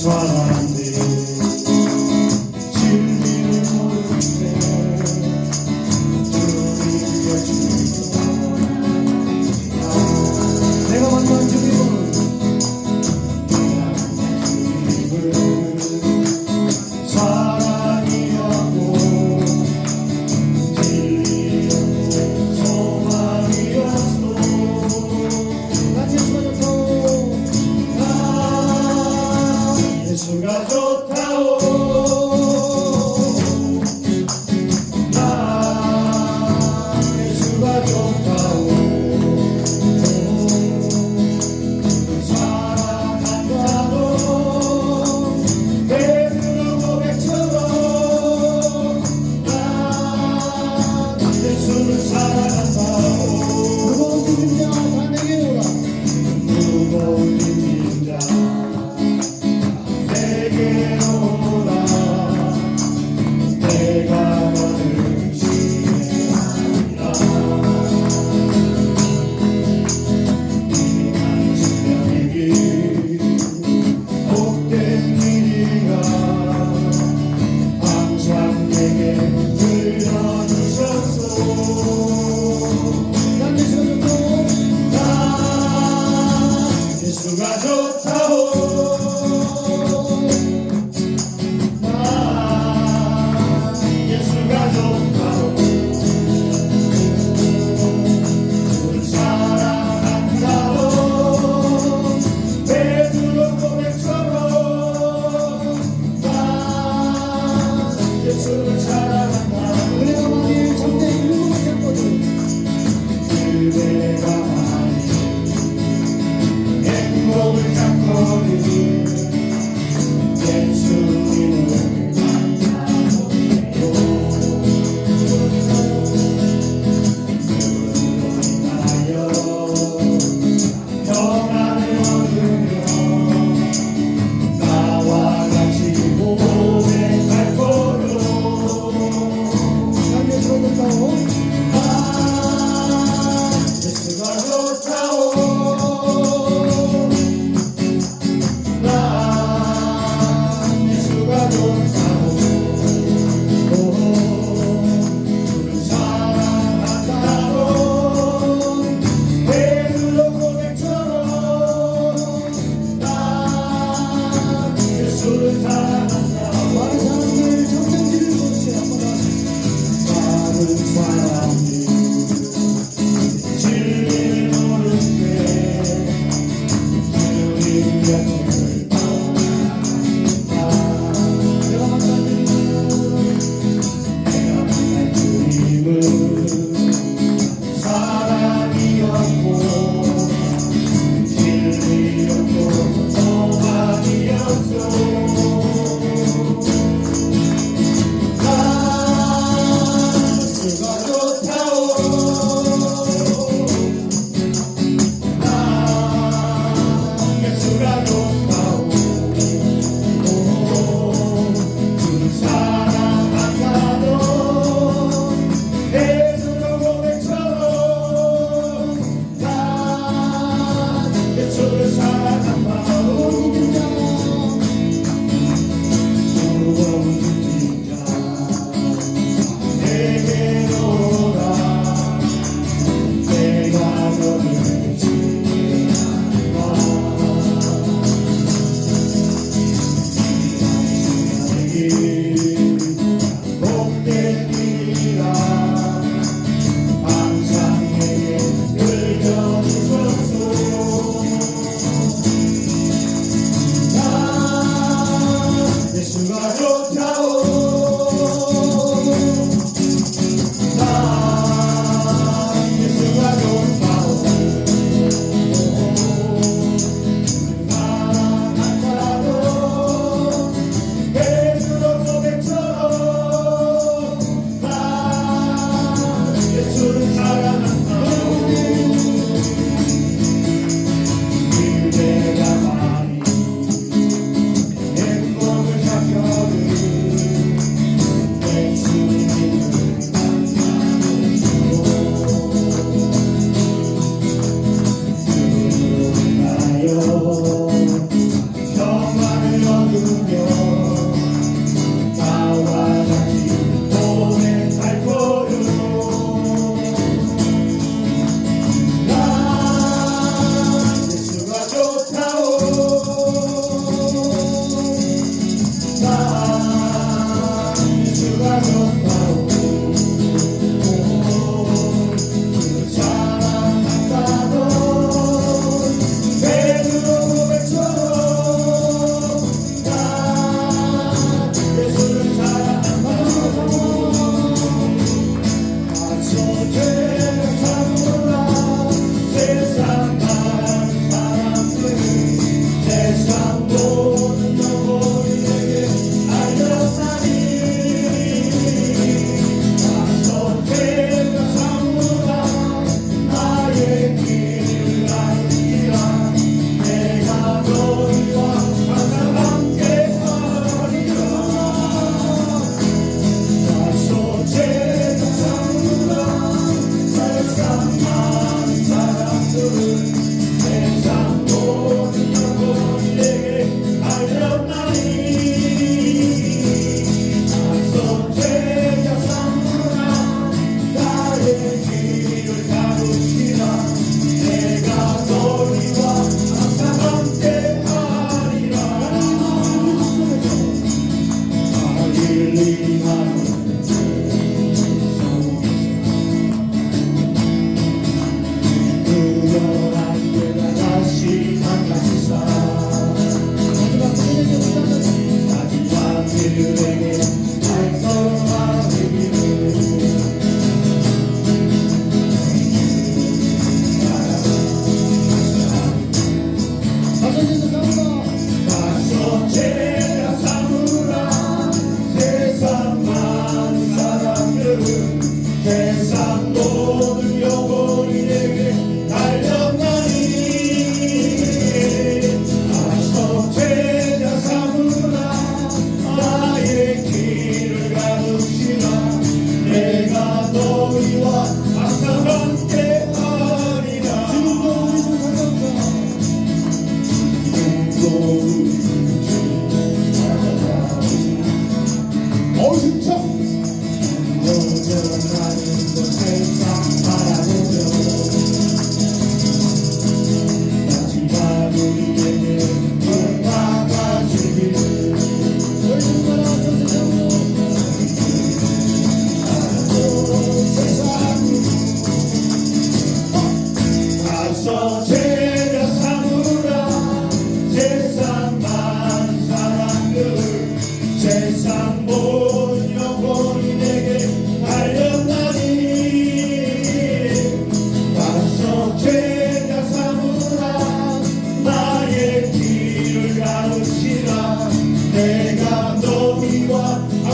사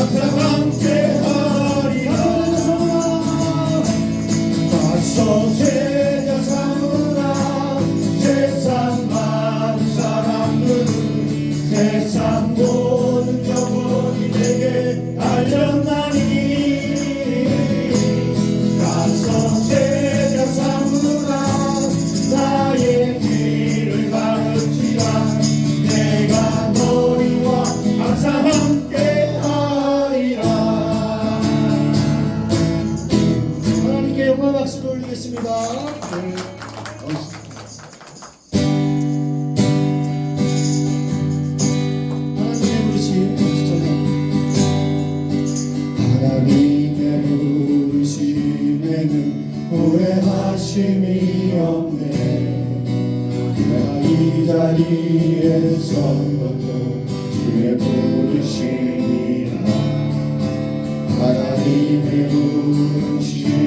pra lá. 네. 하나님의 부르심에는 후회하심이 없네 내가 이 자리에 선 것도 주의 부르심이라 하나님의 부르심에는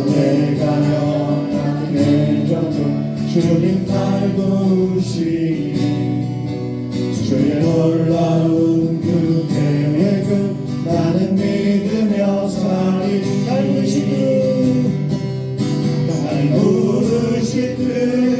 라 괴롭 내가 연약해져도 주님 날 도우시니 주의 놀라운 그 계획은 나는 믿으며 살리. 날 부르시니 날 부르실 듯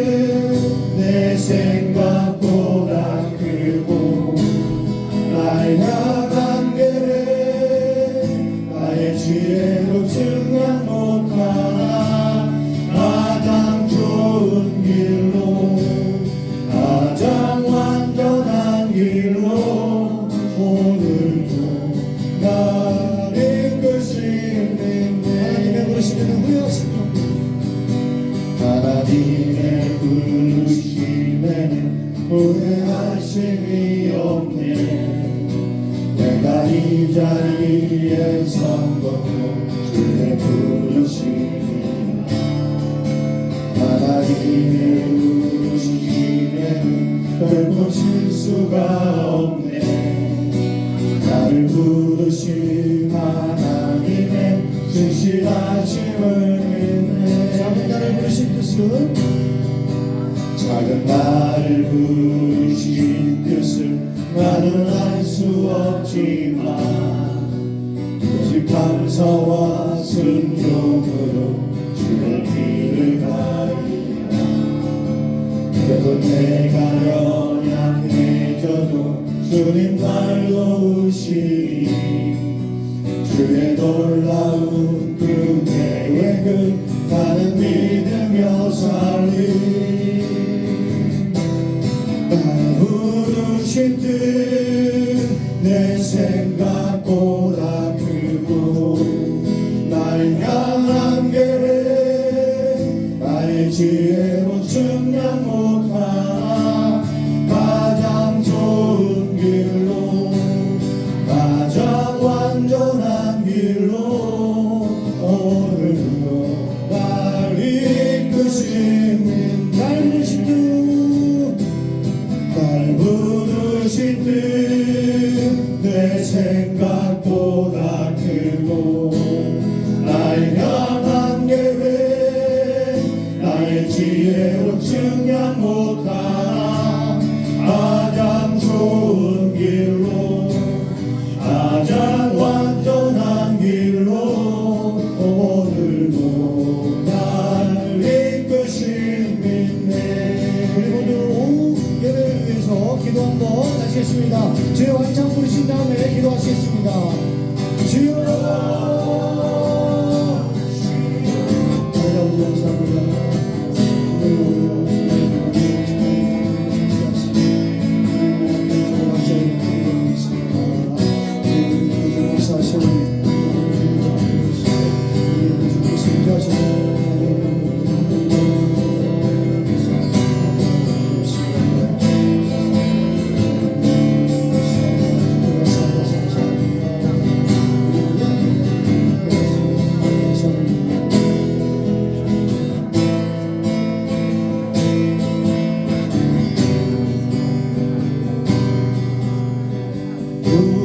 하나님의 부르심에는 결코 실수가 없네 나를 부르신 하나님의 진실하심을 믿네 작은 나를 부르신 뜻은 작은 나를 부르신 뜻을 나는 알 수 없지만 오직 감사와 순종으로 내가 연약해져도 주님 날 도우시니 주의 놀라운 그 계획을 나는 믿으며 살리. 날 부르신 뜻내 생각보 우